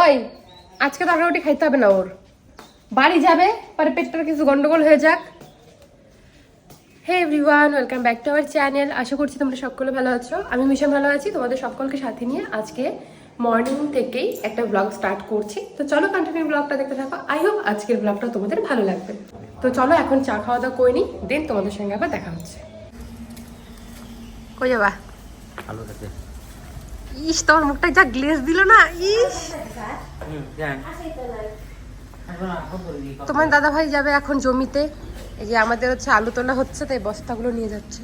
ওই আজকে তরকারি রুটি খাইতে হবে না ওর। বাড়ি যাবে পরে পেটটার কিছু গন্ডগোল হয়ে যাক। Hey everyone welcome back to our channel আশা করছি তোমরা সকলে ভালো আছো। আমি ভীষণ ভালো আছি তোমাদের সকলকে সাথে নিয়ে আজকে মর্নিং থেকেই একটা ব্লগ স্টার্ট করছি। তো চলো কন্টিনিউ ব্লগটা দেখতে থাকো। আই হোপ আজকের ব্লগটা তোমাদের ভালো লাগবে। তো চলো এখন চা খাওয়া দাওয়া করে নিই দেন তোমাদের সঙ্গে আবার দেখা হচ্ছে। কই যাবা? থাকে। ইস তোমার মুখটা যা গ্লেজ দিল না ইস। তোমার দাদা ভাই যাবে এখন জমিতে? এই যে আমাদের হচ্ছে আলু তোলা হচ্ছে, তাই বস্তাগুলো নিয়ে যাচ্ছে।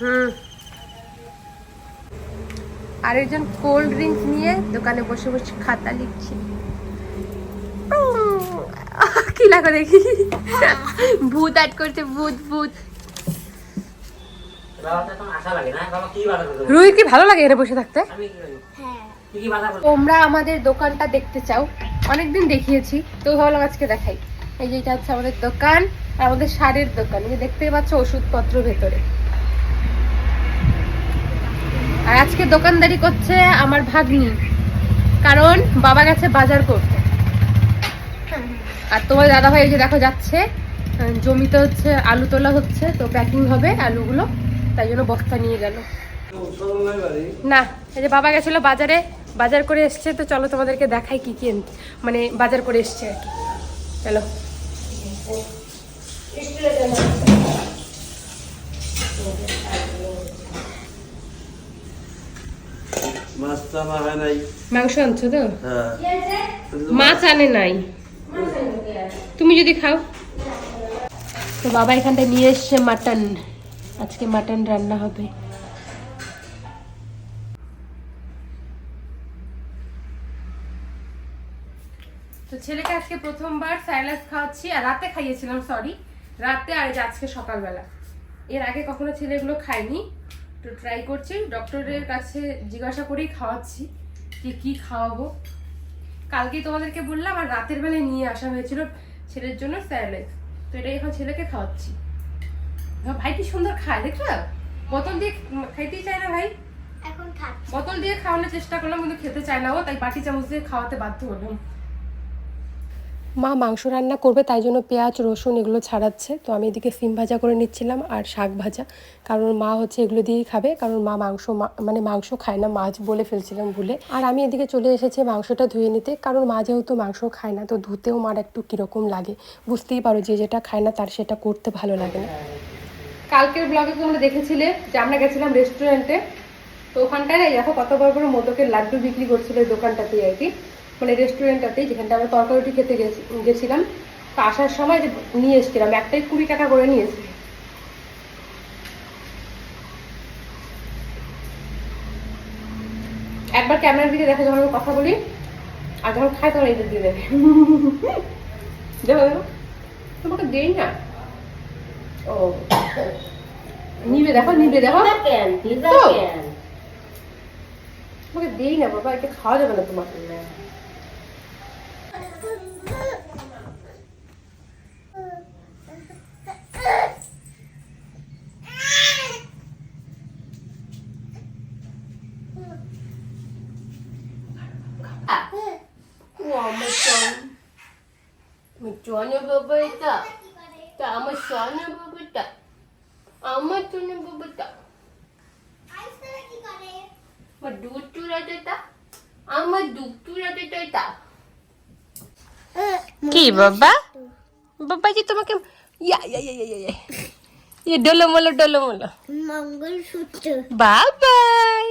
হুম। আর একজন কোল্ড ড্রিঙ্কস নিয়ে দোকানে বসে বসে খাতা লিখছে। কি লাগো দেখি? ভূত আট করছে, ভূত ভূত বাবাটা তো আশা লাগে না বাবা কি বাধা করবে রুই কি ভালো লাগে এখানে বসে থাকতে? করবে তোমরা আমাদের দোকানটা দেখতে চাও। অনেকদিন দেখিয়েছি তো ভাবলাম আজকে দেখাই। এই যে এটা হচ্ছে আমাদের দোকান আর আমাদের সারের দোকান। এই যে দেখতেই পাচ্ছ ওষুধপত্র ভেতরে। আর আজকে দোকানদারি করছে আমার ভাগ্নি। কারণ বাবা গেছে বাজার করতে। আর তোমার দাদা ভাই এই যে দেখো যাচ্ছে। জমিতে হচ্ছে আলু তোলা হচ্ছে তো প্যাকিং হবে আলুগুলো। তাই জন্য বস্তা নিয়ে গেল। না এই যে বাবা গেছিল বাজারে বাজার করে এসছে তো চলো তোমাদেরকে দেখাই কি কি মানে বাজার করে এসছে আর কি। চলো। মাংস আনছো তো? হ্যাঁ। মাছ আনে নাই। তুমি যদি খাও। তো বাবা এখানটায় নিয়ে এসছে মাটন। আজকে মাটন রান্না হবে। তো ছেলেকে আজকে প্রথমবার স্যালাস খাওয়াচ্ছি, আর রাতে খাইয়েছিলাম সরি রাতে আর আজকে সকালবেলা। এর আগে কখনো ছেলেগুলো খায়নি, তো ট্রাই করছি ডক্টরের কাছে জিজ্ঞাসা করেই খাওয়াচ্ছি, যে কি খাওয়াবো। কালকেই তোমাদেরকে বললাম, আর রাতের বেলায় নিয়ে আসা হয়েছিল ছেলের জন্য স্যালাড তো এটাই এখন ছেলেকে খাওয়াচ্ছি। ভাই কি সুন্দর খায় দেখছ? বোতল দিয়ে খাইতেই চায় না ভাই। এখন খাচ্ছি। বোতল দিয়ে খাওয়ানোর চেষ্টা করলাম কিন্তু খেতে চায় না ও তাই বাটি চামচ দিয়ে খাওয়াতে বাধ্য হলাম। মা মাংস রান্না করবে তাই জন্য পেঁয়াজ রসুন এগুলো ছাড়াচ্ছে। তো আমি এদিকে সিম ভাজা করে নিচ্ছিলাম আর শাক ভাজা। কারণ মা হচ্ছে এগুলো দিয়েই খাবে কারণ মা মাংস মা- মানে মাংস খায় না মাছ বলে ফেলছিলাম ভুলে। আর আমি এদিকে চলে এসেছি মাংসটা ধুয়ে নিতে কারণ মা যেহেতু মাংস খায় না তো ধুতেও মার একটু কীরকম লাগে। বুঝতেই পারো যে যেটা খায় না তার সেটা করতে ভালো লাগে না। কালকের ব্লগে তোমরা দেখেছিলে? যে আমরা গেছিলাম রেস্টুরেন্টে তো ওখানটায় দেখো কত বড় বড় মোদকের লাড্ডু বিক্রি করছিল এই দোকানটাতেই আর কি। মানে রেস্টুরেন্টটাতেই যেখানটা আমরা তরকারিটি খেতে গেছি- গেছিলাম। তো আসার সময় যে নিয়ে এসেছিলাম, একটাই কুড়ি টাকা করে নিয়ে নিয়েছি। একবার ক্যামেরার দিকে দেখো, যখন কথা বলি, আর যখন খাই তখন এইটা দিয়ে দেবে দেখো দেখো। তোমাকে দেই না। ও নিবে দেখো নিবে দেখো কেন পিজা তো? কেন তোমাকে দেই না বাবা এটা খাওয়া যাবে না তোমার আমার সন আমার জনে বাবা এটা তা আমার সনে বাবাটা আমার জনে বাবাটা আইসটা কি করে আমার দুধ চুরাতে তা আমার দুধ চুরাতে তো এটা কি বাবা বাবাজি তোমাকে ইয়া ইয়া ইয়া ইয়া ইয়া ये डोलो मोलो डोलो मोलो মঙ্গলসূত্র বাবাই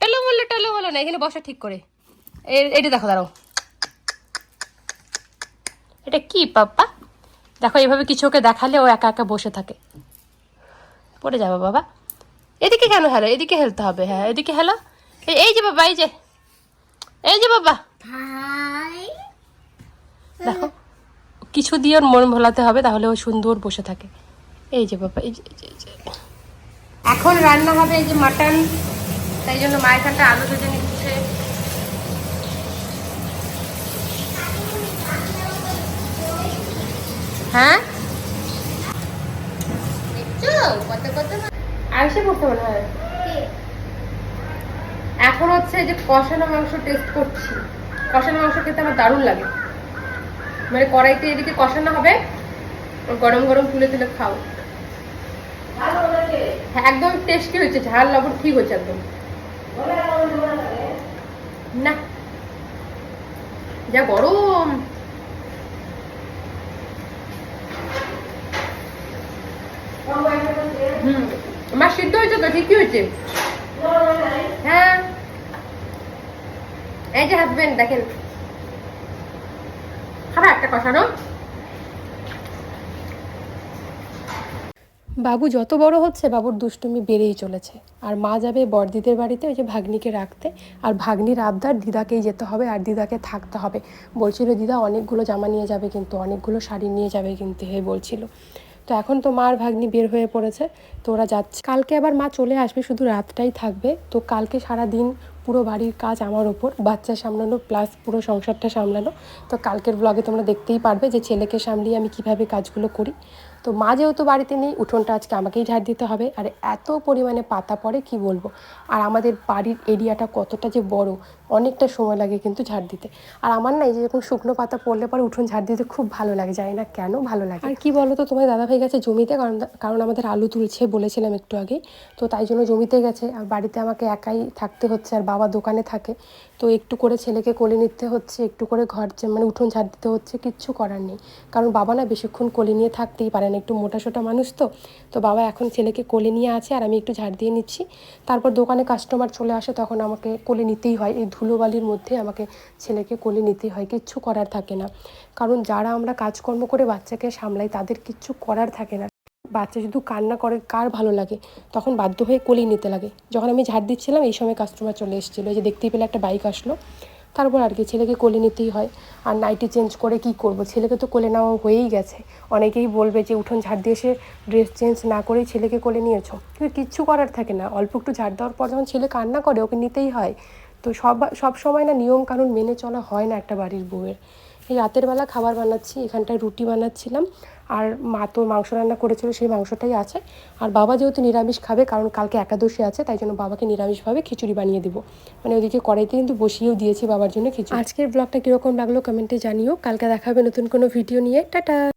টলো মোলো টলো মোলো না এখানে বসা ঠিক করে এ- এটা দেখো দাঁড়াও এটা কি পাপ্পা দেখো এইভাবে কিছু ওকে দেখালে ও একা একা বসে থাকে। পড়ে যাব বাবা। এদিকে কেন হেলো? এদিকে হেলতে হবে হ্যাঁ এদিকে হেলো। এই- যে বাবা এই যে। এই যে বাবা। দেখো কিছু দিয়ে ওর মন ভোলাতে হবে তাহলে ও সুন্দর বসে থাকে। এই যে বাবা এই যে এখন রান্না হবে এই যে মাটন তাই জন্য মায়ের খানটা আলু ভেজে নিচ্ছে। হ্যাঁ? আয়সে পড়তে মনে হয়। কে? হচ্ছে যে কষানো মাংস টেস্ট করছি। কষানো মাংস খেতে আমার দারুণ লাগে। মানে কড়াইতে এদিকে কষানো হবে গরম গরম তুলে তুলে খাও। হ্যাঁ একদম টেস্টি হয়েছে ঝাল লবণ ঠিক হয়েছে একদম। না। যা গরম। আমার সিদ্ধ হয়েছে তো? ঠিকই হয়েছে? হ্যাঁ। এই যে হাজবেন্ড দেখেন। খাবার একটা বাবু, যত বড় হচ্ছে, বাবুর দুষ্টুমি বেড়েই চলেছে। আর মা যাবে বড়দিদের বাড়িতে, ওই যে ভাগ্নিকে রাখতে। আর ভাগ্নির আবদার দিদাকেই যেতে হবে, আর দিদাকে থাকতে হবে। বলছিল, দিদা, অনেকগুলো জামা নিয়ে যাবে কিন্তু, অনেকগুলো শাড়ি নিয়ে যাবে কিন্তু, হে বলছিল। তো এখন তো মার ভাগ্নি বের হয়ে পড়েছে, তো ওরা যাচ্ছে। কালকে আবার মা চলে আসবে, শুধু রাতটাই থাকবে। তো কালকে সারা দিন পুরো বাড়ির কাজ আমার ওপর, বাচ্চা সামলানো প্লাস পুরো সংসারটা সামলানো। তো কালকের ব্লগে তোমরা দেখতেই পারবে যে ছেলেকে সামলিয়ে আমি কীভাবে কাজগুলো করি। তো মা যেহেতু বাড়িতে নেই, উঠোনটা আজকে আমাকেই ঝাড় দিতে হবে। আর এত পরিমাণে পাতা পড়ে, কি বলব? আর আমাদের বাড়ির এরিয়াটা কতটা যে বড়, অনেকটা সময় লাগে কিন্তু ঝাড় দিতে। আর আমার না এই যে যখন শুকনো পাতা পড়লে পরে উঠোন ঝাড় দিতে খুব ভালো লাগে, জানি না কেন ভালো লাগে। আর কি বলো তো তোমার দাদা ভাই গেছে জমিতে, কারণ কারণ আমাদের আলু তুলছে বলেছিলাম একটু আগে তো তাই জন্য জমিতে গেছে, আর বাড়িতে আমাকে একাই থাকতে হচ্ছে, আর বাবা দোকানে থাকে। তো একটু করে ছেলেকে কোলে নিতে হচ্ছে, একটু করে ঘর মানে উঠোন ঝাড় দিতে হচ্ছে, কিচ্ছু করার নেই। কারণ বাবা না বেশিক্ষণ কোলে নিয়ে থাকতেই পারে না। একটু মোটা সোটা মানুষ তো তো বাবা এখন ছেলেকে কোলে নিয়ে আছে আর আমি একটু ঝাড় দিয়ে নিচ্ছি। তারপর দোকানে কাস্টমার চলে আসে তখন আমাকে কোলে নিতেই হয়। এই ধুলোবালির মধ্যে আমাকে ছেলেকে কোলে নিতেই হয়, কিচ্ছু করার থাকে না। কারণ যারা আমরা কাজকর্ম করে বাচ্চাকে সামলাই তাদের কিচ্ছু করার থাকে না। বাচ্চা শুধু কান্না করে কার ভালো লাগে? তখন বাধ্য হয়ে কোলেই নিতে লাগে। যখন আমি ঝাড় দিচ্ছিলাম, এই সময় কাস্টমার চলে এসেছিল। যে দেখতেই পেলে একটা বাইক আসলো। তারপর আর কি ছেলেকে কোলে নিতেই হয়। আর নাইটি চেঞ্জ করে কি করব? ছেলেকে তো কোলে নেওয়া হয়েই গেছে। অনেকেই বলবে যে উঠোন ঝাড় দিয়ে এসে ড্রেস চেঞ্জ না করেই ছেলেকে কোলে নিয়েছো। কিন্তু কিচ্ছু করার থাকে না। অল্প একটু ঝাড় দেওয়ার পর যখন ছেলে কান্না করে, ওকে নিতেই হয়। তো সব সব সময় না নিয়ম কানুন মেনে চলা হয় না একটা বাড়ির বউয়ের। এই রাতের বেলা খাবার বানাচ্ছি, এখানটায় রুটি বানাচ্ছিলাম। আর মা তো মাংস রান্না করেছিল, সেই মাংসটাই আছে। আর বাবা যেহেতু নিরামিষ খাবে, কারণ কালকে একাদশী আছে, তাই জন্য বাবাকে নিরামিষভাবে খিচুড়ি বানিয়ে দিব। মানে ওদিকে কড়াইতে কিন্তু বসিয়েও দিয়েছি বাবার জন্য খিচুড়ি। আজকের ব্লগটা কীরকম লাগল কমেন্টে জানিও। কালকে দেখাবে নতুন কোনো ভিডিও নিয়ে। টাটা!